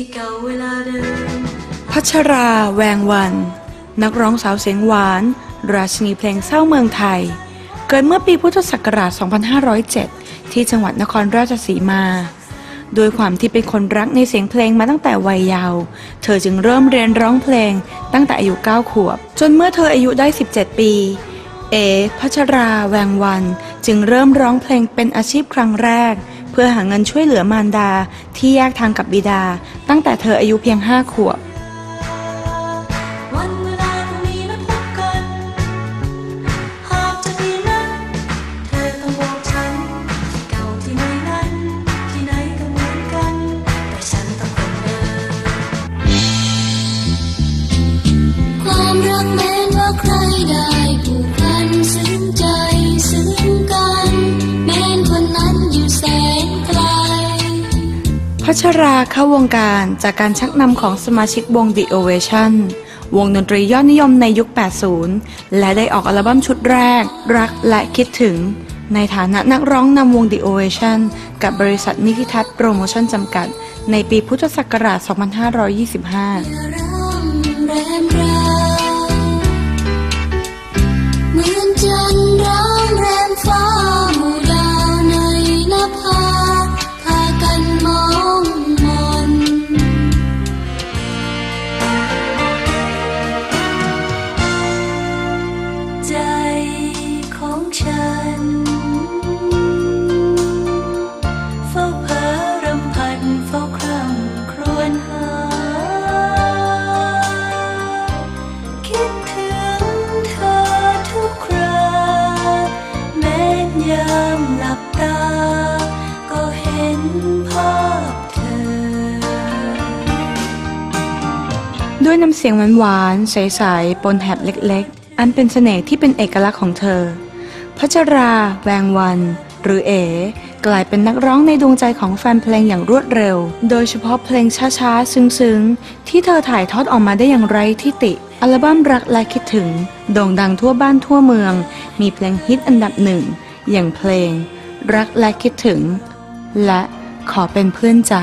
ที่เก่าเวลาเดิมพัชราแวงวัน นักร้องสาวเสียงหวาน ราชินีเพลงเศร้าเมืองไทย เกิดเมื่อปีพุทธศักราช 2507 ที่จังหวัดนครราชสีมา โดยความที่เป็นคนรักในเสียงเพลงมาตั้งแต่วัยเยาว์ เธอจึงเริ่มเรียนร้องเพลงตั้งแต่อายุ 9 ขวบ จนเมื่อเธออายุได้ 17 ปี เอพัชราแวงวัน จึงเริ่มร้องเพลงเป็นอาชีพครั้งแรก เพื่อหาเงินช่วยเหลือมารดาที่แยกทางกับบิดา ตั้งแต่เธออายุเพียง5ขวบ พัชราเข้าวงการจากการชักนำของสมาชิกวง The Ovation วงดนตรียอดนิยมในยุค 80 และได้ออกอัลบั้มชุดแรก รักและคิดถึง ในฐานะนักร้องนำวง The Ovation กับบริษัทนิติทัศน์โปรโมชั่นจำกัด ในปีพุทธศักราช 2525 ด้วยน้ำเสียงหวานๆใสๆปนแถบเล็กๆ อันเป็นเสน่ห์ที่เป็นเอกลักษณ์ของเธอ พัชรา แวงวัน หรือเอ๋กลายเป็นนักร้องในดวงใจของแฟนเพลงอย่างรวดเร็ว โดยเฉพาะเพลงช้าๆ ซึ้งๆ ที่เธอถ่ายทอดออกมาได้อย่างไร้ที่ติ อัลบั้มรักและคิดถึง โด่งดังทั่วบ้านทั่วเมือง มีเพลงฮิตอันดับหนึ่ง อย่างเพลง รักและคิดถึง และขอเป็นเพื่อนใจ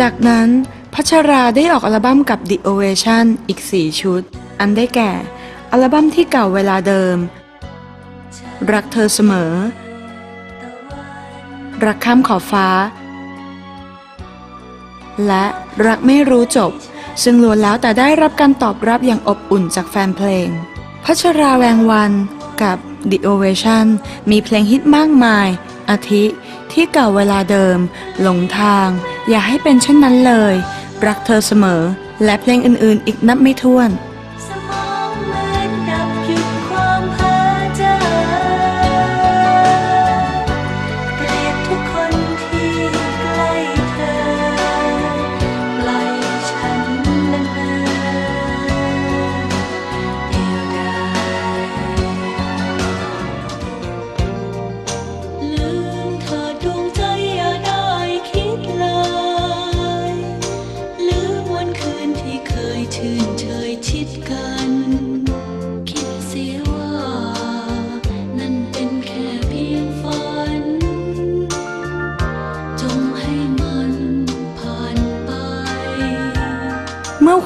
จากนั้นพัชราได้ออกอัลบั้มกับ The Ovation อีก 4 ชุด อันได้แก่ อัลบั้มที่เก่าเวลาเดิม รักเธอเสมอ รักข้ามขอบฟ้า และรักไม่รู้จบ ซึ่งล้วนแล้วแต่ได้รับการตอบรับอย่างอบอุ่นจากแฟนเพลง พัชราแวงวันกับ The Ovation มีเพลงฮิตมากมาย อาทิ ที่เก่าเวลาเดิม หลงทาง อย่าให้เป็นเช่นนั้นเลย รักเธอเสมอ และเพลงอื่นๆ อีกนับไม่ถ้วน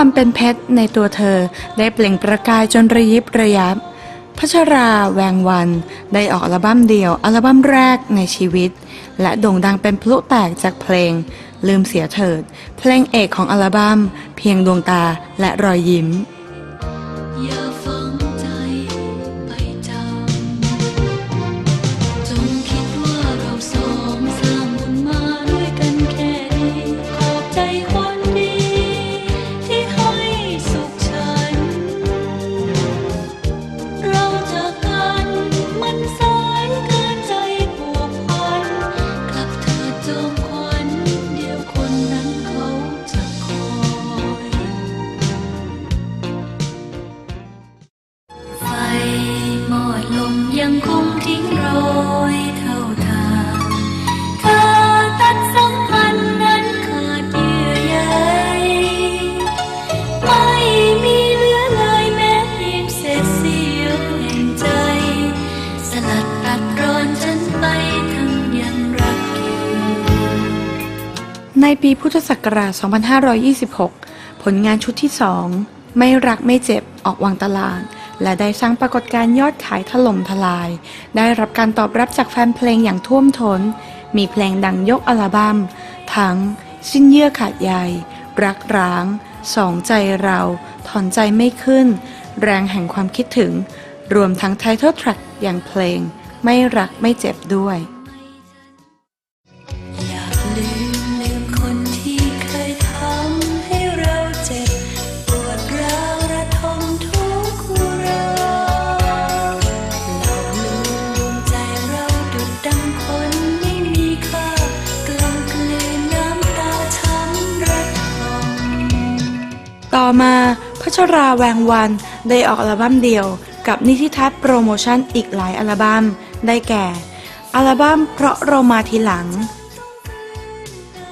ความเป็นเพชรในตัวเธอได้เปล่งประกายจนระยิบระยับ พัชราแวงวัน ได้ออกอัลบั้มเดี่ยวอัลบั้มแรกในชีวิต และโด่งดังเป็นพลุแตกจากเพลง ลืมเสียเถิด เพลงเอกของอัลบั้ม เพียงดวงตาและรอยยิ้ม ในปีพุทธศักราช 2526 ผลงานชุดที่ 2 ไม่รักไม่เจ็บออกวางตลาด และได้สร้างปรากฏการณ์ยอดขายถล่มทลาย ได้รับการตอบรับจากแฟนเพลงอย่างท่วมทน้น มีเพลงดังยกอัลบั้ม ทั้ง สิ้นเยื่อขาดใยรักร้าง สองใจเรา ถอนใจไม่ขึ้น แรงแห่งความคิดถึง รวมทั้งไทเท l ลแทร็กอย่างเพลง ไม่รักไม่เจ็บด้วย มาพัชราแวงวันได้ออกอัลบั้มเดี่ยว กับนิติทัศน์โปรโมชั่นอีกหลายอัลบั้มได้แก่ อัลบั้มเพราะเรามาทีหลัง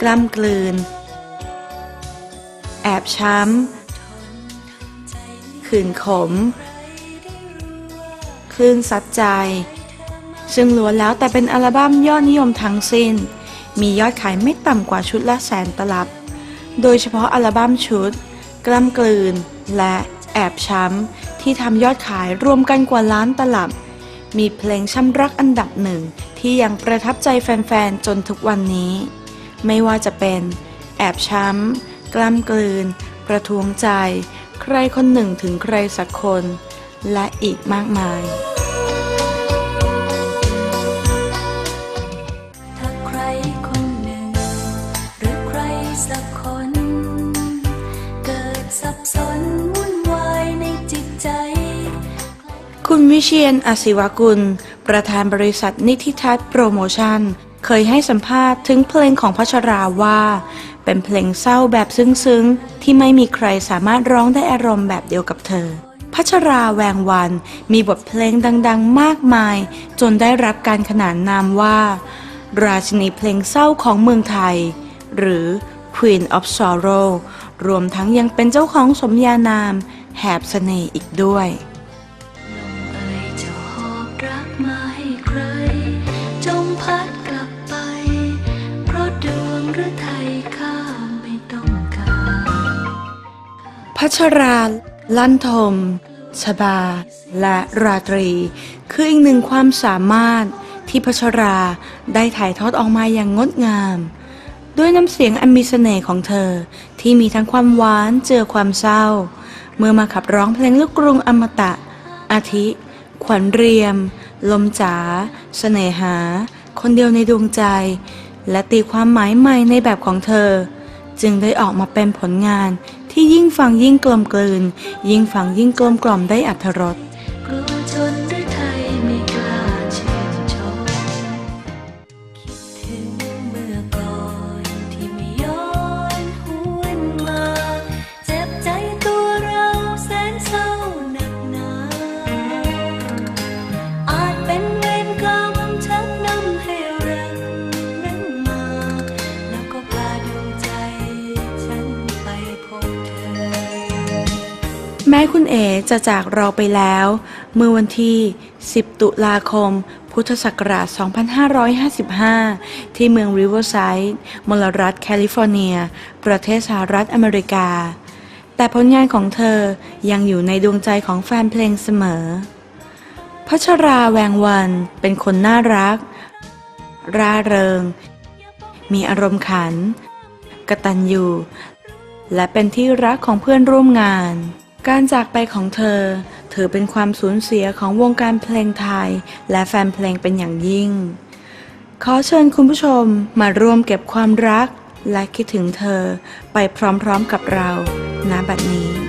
กล้ำกลืน แอบช้ำขืนขม คลื่นซัดใจ ซึ่งล้วนแล้วแต่เป็นอัลบั้มยอดนิยมทั้งสิ้น มียอดขายไม่ต่ำกว่าชุดละแสนตลับ โดยเฉพาะอัลบั้มชุด กล้ำกลืน และแอบช้ำ ที่ทำยอดขายรวมกันกว่าล้านตลับ มีเพลงช้ำรักอันดับหนึ่ง ที่ยังประทับใจแฟนๆ จนทุกวันนี้ ไม่ว่าจะเป็น แอบช้ำ กล้ำกลืน ประท้วงใจ ใครคนหนึ่งถึงใครสักคน และอีกมากมาย วิเชียนอศิวกุล ประธานบริษัทนิติทัศน์โปรโมชั่น เคยให้สัมภาษณ์ถึงเพลงของพัชราว่า เป็นเพลงเศร้าแบบซึ้งๆ ที่ไม่มีใครสามารถร้องได้อารมณ์แบบเดียวกับเธอ พัชราแวงวันมีบทเพลงดังๆ มากมาย จนได้รับการขนานนามว่า ราชินีเพลงเศร้าของเมืองไทย หรือ Queen of Sorrow รวมทั้งยังเป็นเจ้าของสมญานามแหบเสน่ห์อีกด้วย ชรา ลั่นทม ชบา และราตรี คืออีกหนึ่งความสามารถที่พัชราได้ถ่ายทอดออกมาอย่างงดงาม ด้วยน้ำเสียงอันมีเสน่ห์ของเธอที่มีทั้งความหวานเจอความเศร้า เมื่อมาขับร้องเพลงลูกกรุงอมตะ อาทิ ขวัญเรียม ลมจ๋าเสน่หา คนเดียวในดวงใจ และตีความหมายใหม่ในแบบของเธอ จึงได้ออกมาเป็นผลงานที่ยิ่งฟังยิ่งกลมกลืน ยิ่งฟังยิ่งกลมกล่อมได้อัธรส เอ๋จะจากเราไปแล้ว เมื่อวันที่ 10 ตุลาคม พุทธศักราช 2555 ที่เมืองริเวอร์ไซด์มลรัฐแคลิฟอร์เนีย ประเทศสหรัฐอเมริกา แต่ผลงานของเธอยังอยู่ในดวงใจของแฟนเพลงเสมอ พัชราแวงวันเป็นคนน่ารัก ร่าเริง มีอารมณ์ขัน กระตัญญูและเป็นที่รักของเพื่อนร่วมงาน การจากไปของเธอ ถือเป็นความสูญเสียของวงการเพลงไทย และแฟนเพลงเป็นอย่างยิ่ง ขอเชิญคุณผู้ชมมาร่วมเก็บความรัก และคิดถึงเธอไปพร้อมๆกับเราณบัดนี้